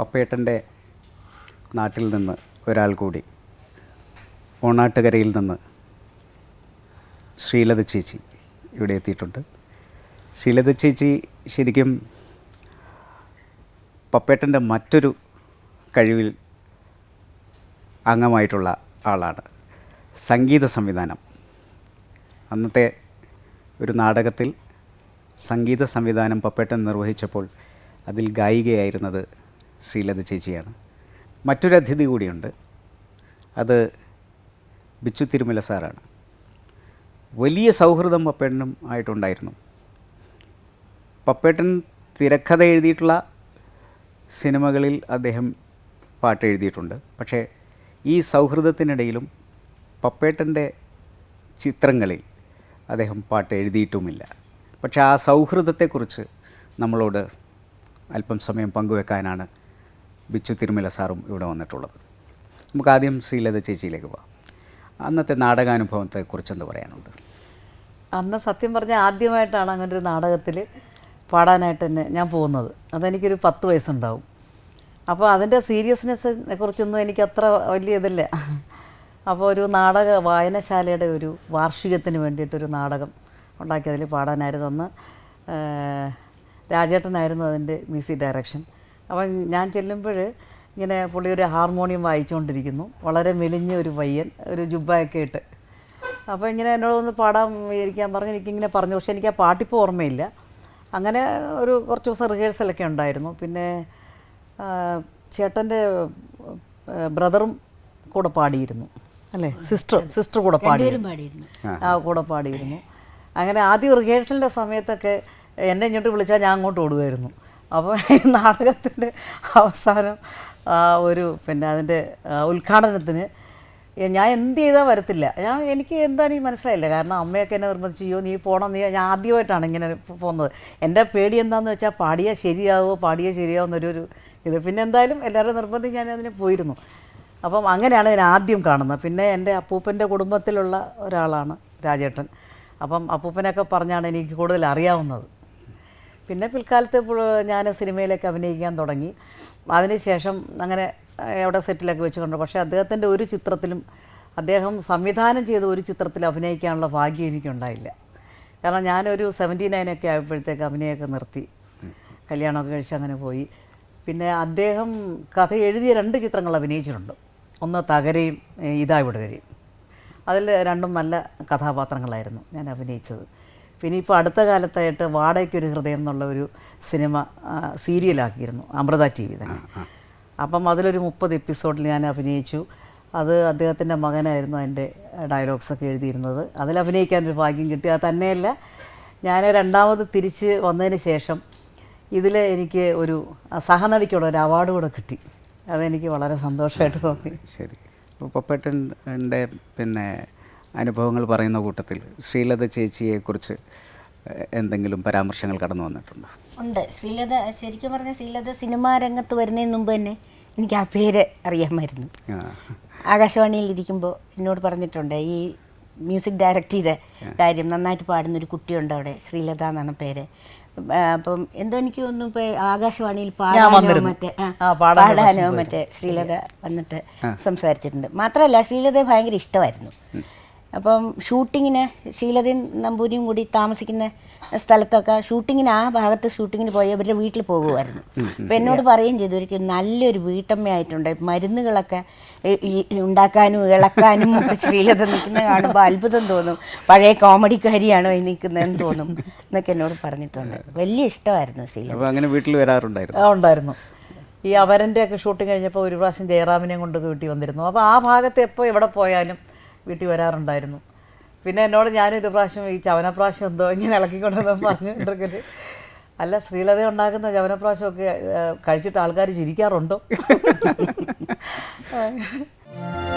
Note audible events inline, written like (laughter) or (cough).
പപ്പേട്ടന്റെ നാട്ടിൽ നിന്ന് ഒരാൾ കൂടി ഓണാട്ടുകരയിൽ നിന്ന് ശ്രീലത ചേച്ചി ഇവിടെ എത്തിയിട്ടുണ്ട്. ശ്രീലത ചേച്ചി ശരിക്കും പപ്പേട്ടന്റെ മറ്റൊരു കഴിവിൽ അംഗമായിട്ടുള്ള ആളാണ്. സംഗീത സംവിധാനം. അന്നത്തെ ഒരു നാടകത്തിൽ സംഗീത സംവിധാനം പപ്പേട്ടൻ നിർവഹിച്ചപ്പോൾ അതിൽ ഗായികയായിരുന്നത് ശ്രീലത ചേച്ചിയാണ്. മറ്റൊരു അതിഥി കൂടിയുണ്ട്. അത് ബിച്ചു തിരുമല സാറാണ്. വലിയ സൗഹൃദം പപ്പേട്ടനും ആയിട്ടുണ്ടായിരുന്നു. പപ്പേട്ടൻ തിരക്കഥ എഴുതിയിട്ടുള്ള സിനിമകളിൽ അദ്ദേഹം പാട്ട് എഴുതിയിട്ടുണ്ട്. പക്ഷേ ഈ സൗഹൃദത്തിനിടയിലും പപ്പേട്ടന്റെ ചിത്രങ്ങളിൽ അദ്ദേഹം പാട്ട് എഴുതിയിട്ടുമില്ല. പക്ഷേ ആ സൗഹൃദത്തെക്കുറിച്ച് നമ്മളോട് അല്പം സമയം പങ്കുവെക്കാനാണ് ബിച്ചു തിരുമല സാറും ഇവിടെ വന്നിട്ടുള്ളത്. നമുക്ക് ആദ്യം ശ്രീലത ചേച്ചിയിലേക്ക് പോവാം അന്നത്തെ നാടകാനുഭവത്തെക്കുറിച്ച് എന്ത് പറയാനുണ്ട്? അന്ന് സത്യം പറഞ്ഞാൽ ആദ്യമായിട്ടാണ് അങ്ങനെ ഒരു നാടകത്തിൽ പാടാനായിട്ട് തന്നെ ഞാൻ പോകുന്നത്. അതെനിക്കൊരു പത്ത് വയസ്സുണ്ടാവും. അപ്പോൾ അതിന്റെ സീരിയസ്നെസ്സിനെ കുറിച്ചൊന്നും എനിക്ക് അത്ര വലിയ ഇതില്ല. അപ്പോൾ ഒരു നാടക വായനശാലയുടെ ഒരു വാർഷികത്തിന് വേണ്ടിയിട്ടൊരു നാടകം ഉണ്ടാക്കി അതിൽ പാടാനായിരുന്നു. അന്ന് രാജേട്ടനായിരുന്നു അതിന്റെ മ്യൂസിക് ഡയറക്ഷൻ. അപ്പം ഞാൻ ചെല്ലുമ്പോൾ ഇങ്ങനെ പുള്ളി ഒരു ഹാർമോണിയം വായിച്ചുകൊണ്ടിരിക്കുന്നു. വളരെ മെലിഞ്ഞ ഒരു പയ്യൻ ഒരു ജുബ്ബയൊക്കെ ഇട്ട്. അപ്പോൾ ഇങ്ങനെ എന്നോടൊന്ന് പാടാൻ ഇരിക്കാൻ പറഞ്ഞു എനിക്കിങ്ങനെ പറഞ്ഞു. പക്ഷേ എനിക്ക് ആ പാട്ടിപ്പോൾ ഓർമ്മയില്ല. അങ്ങനെ ഒരു കുറച്ച് ദിവസം റിഹേഴ്സലൊക്കെ ഉണ്ടായിരുന്നു. പിന്നെ ചേട്ടന്റെ ബ്രദറും കൂടെ പാടിയിരുന്നു. അല്ലേ? സിസ്റ്റർ സിസ്റ്റർ കൂടെ പാടിയിരുന്നു. ആ കൂടെ പാടിയിരുന്നു. അങ്ങനെ ആദ്യം റിഹേഴ്സലിന്റെ സമയത്തൊക്കെ എന്നെ ഇങ്ങോട്ട് വിളിച്ചാൽ ഞാൻ അങ്ങോട്ട് ഓടുമായിരുന്നു. അപ്പോൾ നാടകത്തിന്റെ അവസാനം ഒരു പിന്നെ അതിന്റെ ഉദ്ഘാടനത്തിന് ഞാൻ എന്ത് ചെയ്താൽ വരത്തില്ല. ഞാൻ എനിക്ക് എന്താണ് ഈ മനസ്സിലായില്ല. കാരണം അമ്മയൊക്കെ എന്നെ നിർബന്ധിച്ചു അയ്യോ നീ പോകണം നീ ഞാൻ ആദ്യമായിട്ടാണ് ഇങ്ങനെ പോകുന്നത്. എന്റെ പേടി എന്താണെന്ന് വെച്ചാൽ പാടിയാൽ ശരിയാവോ പാടിയാൽ ശരിയാവോ എന്നൊരു ഇത്. പിന്നെ എന്തായാലും എല്ലാവരും നിർബന്ധിച്ച് ഞാൻ അതിന് പോയിരുന്നു. അപ്പം അങ്ങനെയാണ് ഞാൻ ആദ്യം കാണുന്നത്. പിന്നെ എന്റെ അപ്പൂപ്പന്റെ കുടുംബത്തിലുള്ള ഒരാളാണ് രാജേട്ടൻ. അപ്പം അപ്പൂപ്പനൊക്കെ പറഞ്ഞാണ് എനിക്ക് കൂടുതൽ അറിയാവുന്നത്. പിന്നെ പിൽക്കാലത്ത് ഞാൻ സിനിമയിലേക്ക് അഭിനയിക്കാൻ തുടങ്ങി. അതിനുശേഷം അങ്ങനെ എവിടെ സെറ്റിലൊക്കെ വെച്ച് കണ്ടു പക്ഷേ അദ്ദേഹത്തിന്റെ ഒരു ചിത്രത്തിലും അദ്ദേഹം സംവിധാനം ചെയ്ത ഒരു ചിത്രത്തിൽ അഭിനയിക്കാനുള്ള ഭാഗ്യം എനിക്കുണ്ടായില്ല. കാരണം ഞാനൊരു സെവന്റി നയനൊക്കെ ആയപ്പോഴത്തേക്ക് അഭിനയമൊക്കെ നിർത്തി. കല്യാണമൊക്കെ കഴിച്ച് അങ്ങനെ പോയി. പിന്നെ അദ്ദേഹം കഥ എഴുതിയ രണ്ട് ചിത്രങ്ങൾ അഭിനയിച്ചിട്ടുണ്ട്. ഒന്ന് തകരയും ഇതാ ഇവിടെ വരെയും. അതിൽ രണ്ടും നല്ല കഥാപാത്രങ്ങളായിരുന്നു ഞാൻ അഭിനയിച്ചത്. പിന്നെ ഇപ്പോൾ അടുത്ത കാലത്തായിട്ട് വാടകയ്ക്കൊരു ഹൃദയം എന്നുള്ള ഒരു സിനിമ സീരിയലാക്കിയിരുന്നു അമൃത ടി വി തന്നെ. അപ്പം അതിലൊരു മുപ്പത് എപ്പിസോഡിൽ ഞാൻ അഭിനയിച്ചു. അത് അദ്ദേഹത്തിന്റെ മകനായിരുന്നു അതിന്റെ ഡയലോഗ്സൊക്കെ എഴുതിയിരുന്നത്. അതിൽ അഭിനയിക്കാനൊരു ഭാഗ്യം കിട്ടി. അത് തന്നെയല്ല ഞാൻ രണ്ടാമത് തിരിച്ച് വന്നതിന് ശേഷം ഇതിൽ എനിക്ക് ഒരു സഹനടിക്കുള്ള ഒരു അവാർഡ് കൂടെ കിട്ടി. അതെനിക്ക് വളരെ സന്തോഷമായിട്ട് തോന്നി. ശരി. പപ്പേട്ടന്റെ പിന്നെ അനുഭവങ്ങൾ പറയുന്ന കൂട്ടത്തിൽ ശ്രീലത ചേച്ചിയെക്കുറിച്ച് എന്തെങ്കിലും പരാമർശങ്ങൾ കടന്നു വന്നിട്ടുണ്ടോ? ഉണ്ട്. ശ്രീലത ശരിക്കും പറഞ്ഞാൽ ശ്രീലത സിനിമാ രംഗത്ത് വരുന്നതിന് മുമ്പ് തന്നെ എനിക്ക് ആ പേര് അറിയാമായിരുന്നു. ആകാശവാണിയിൽ ഇരിക്കുമ്പോൾ എന്നോട് പറഞ്ഞിട്ടുണ്ട് ഈ മ്യൂസിക് ഡയറക്റ്റ് ചെയ്ത കാര്യം നന്നായിട്ട് പാടുന്ന ഒരു കുട്ടിയുണ്ട് അവിടെ ശ്രീലത എന്നാണ് പേര്. അപ്പം എന്തോ എനിക്ക് തോന്നുന്നു ഇപ്പൊ ആകാശവാണിയിൽ പാടാനോ. മറ്റേ പാടാനോ മറ്റേ ശ്രീലത വന്നിട്ട് സംസാരിച്ചിട്ടുണ്ട്. മാത്രമല്ല ശ്രീലതയെ ഭയങ്കര ഇഷ്ടമായിരുന്നു. അപ്പം ഷൂട്ടിങ്ങിന് ശീലതയും നമ്പൂരിയും കൂടി താമസിക്കുന്ന സ്ഥലത്തൊക്കെ ഷൂട്ടിങ്ങിന് ആ ഭാഗത്ത് ഷൂട്ടിങ്ങിന് പോയി ഇവരുടെ വീട്ടിൽ പോകുമായിരുന്നു അപ്പം എന്നോട് പറയുകയും ചെയ്തു ഒരിക്കലും നല്ലൊരു വീട്ടമ്മയായിട്ടുണ്ട്. മരുന്നുകളൊക്കെ ഉണ്ടാക്കാനും ഇളക്കാനും ഒക്കെ ശ്രീലത നിൽക്കുന്ന കാണുമ്പോൾ അത്ഭുതം തോന്നും. പഴയ കോമഡിക്കാരിയാണോ ഈ നിൽക്കുന്നതെന്ന് തോന്നും എന്നൊക്കെ എന്നോട് പറഞ്ഞിട്ടുണ്ട്. വലിയ ഇഷ്ടമായിരുന്നു ശ്രീലത അപ്പോൾ അങ്ങനെ വീട്ടിൽ വരാറുണ്ടായിരുന്നു. ആ, ഉണ്ടായിരുന്നു. ഈ അവരന്റെ ഒക്കെ ഷൂട്ടിങ് കഴിഞ്ഞപ്പോൾ ഒരു പ്രാവശ്യം ജയറാമിനെ കൊണ്ട് വീട്ടിൽ വന്നിരുന്നു. അപ്പോൾ ആ ഭാഗത്ത് എപ്പോൾ എവിടെ പോയാലും വീട്ടിൽ വരാറുണ്ടായിരുന്നു. പിന്നെ എന്നോട് ഞാനൊരു പ്രാവശ്യം ഈ ചവനപ്രാവശ്യം എന്തോ ഇങ്ങനെ ഇളക്കിക്കൊണ്ടെന്ന് പറഞ്ഞിട്ടുണ്ടെങ്കിൽ അല്ല ശ്രീലത ഉണ്ടാക്കുന്ന ചവനപ്രാവശ്യമൊക്കെ കഴിച്ചിട്ട് ആൾക്കാർ ചിരിക്കാറുണ്ടോ? (laughs)